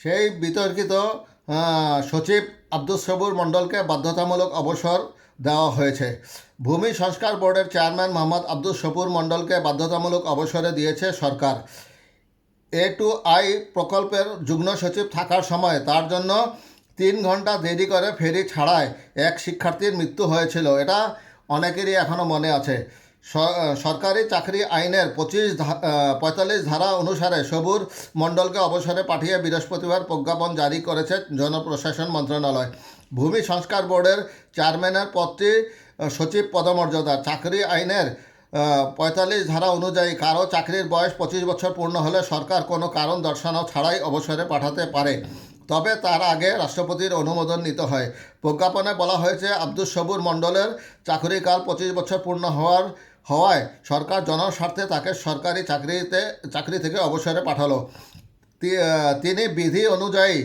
সেই বিতর্কিত সচিব আব্দুল সবুর মণ্ডলকে বাধ্যতামূলক অবসর দেওয়া হয়েছে। ভূমি সংস্কার বোর্ডের চেয়ারম্যান মোহাম্মদ আব্দুল সবুর মণ্ডলকে বাধ্যতামূলক অবসরে দিয়েছে সরকার। এ টু আই প্রকল্পের যুগ্ম সচিব থাকার সময় তার জন্য তিন ঘণ্টা দেরি করে ফেরি ছাড়ায় এক শিক্ষার্থীর মৃত্যু হয়েছিল। এটা অনেকেরই এখনও মনে আছে। সরকারি চাকরি আইনের পঁচিশ পঁয়তাল্লিশ ধারা অনুসারে সবুর মণ্ডলকে অবসরে পাঠিয়ে বৃহস্পতিবার প্রজ্ঞাপন জারি করেছে জনপ্রশাসন মন্ত্রণালয়। ভূমি সংস্কার বোর্ডের চেয়ারম্যানের পদটি সচিব পদমর্যাদা। চাকরি আইনের পঁয়তাল্লিশ ধারা অনুযায়ী কারও চাকরির বয়স পঁচিশ বছর পূর্ণ হলে সরকার কোনো কারণ দর্শানো ছাড়াই অবসরে পাঠাতে পারে। তবে তার আগে রাষ্ট্রপতির অনুমোদন নিতে হয়। প্রজ্ঞাপনে বলা হয়েছে আব্দুল সবুর মণ্ডলের চাকরিকাল পঁচিশ বছর পূর্ণ হওয়ার হওয়ায় সরকার জনস্বার্থে তাকে সরকারি চাকরিতে, চাকরি থেকে অবসরে পাঠালো। তিনি বিধি অনুযায়ী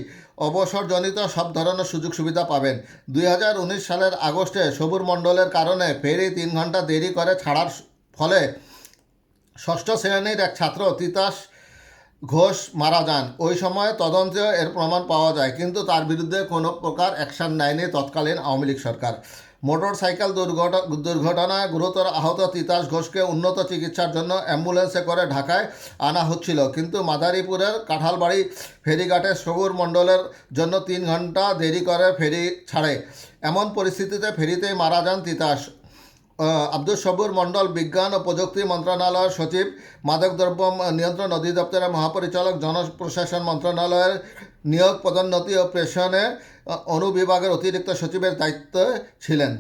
অবসরজনিত সব ধরনের সুযোগ সুবিধা পাবেন। দুই হাজার উনিশ সালের আগস্টে সবুর মণ্ডলের কারণে ফেরি তিন ঘণ্টা দেরি করে ছাড়ার ফলে ষষ্ঠ শ্রেণির এক ছাত্র তিতাস ঘোষ মারা যান। ওই সময় তদন্তে এর প্রমাণ পাওয়া যায়, কিন্তু তার বিরুদ্ধে কোনো প্রকার অ্যাকশন নেয়নি তৎকালীন আওয়ামী লীগ সরকার। মোটর সাইকেল দুর্ঘট, দুর্ঘটনায় গুরুতর আহত তিতাস ঘোষকে উন্নত চিকিৎসার জন্য অ্যাম্বুলেন্সে করে ঢাকায় আনা হচ্ছিল। কিন্তু মাদারীপুরের কাঁঠালবাড়ি ফেরিঘাটে সবুর মণ্ডলের জন্য তিন ঘণ্টা দেরি করে ফেরি ছাড়ে। এমন পরিস্থিতিতে ফেরিতেই মারা যান তিতাস। আব্দুল সবুর মণ্ডল বিজ্ঞান ও প্রযুক্তি মন্ত্রণালয়ের সচিব, মাদকদ্রব্য নিয়ন্ত্রণ অধিদপ্তরের মহাপরিচালক, জনপ্রশাসন মন্ত্রণালয়ের নিয়োগ পদোন্নতি ও প্রেষণে অনুবিভাগের অতিরিক্ত সচিবের দায়িত্বে ছিলেন।